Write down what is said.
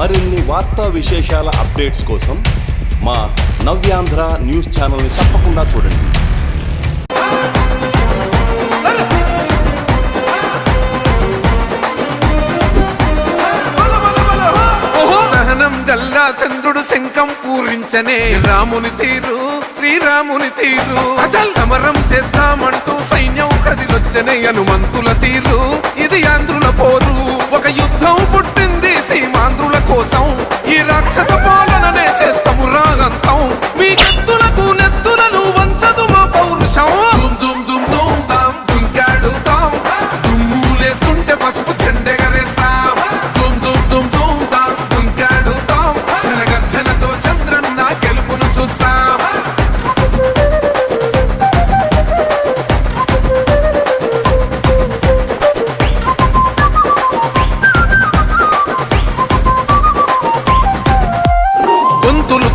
మరిన్ని వార్తా విశేషాల అప్డేట్స్ కోసం మా నవ్యాంధ్ర న్యూస్ ఛానల్ని తప్పకుండా చూడండి. సహనం గల్లా చంద్రుడు శంఖం పూరించనే రాముని తీరు శ్రీరాముని తీరు. సమరం చేద్దామంటూ సైన్యం కదిలొచ్చనే హనుమంతుల తీరు. ఇది ఆంధ్రుల పోరు. ఒక యుద్ధం పుట్టింది కోసం ఈ రాక్షస పాలననే చేస్తాము రాగంతం. మీ కత్తులకు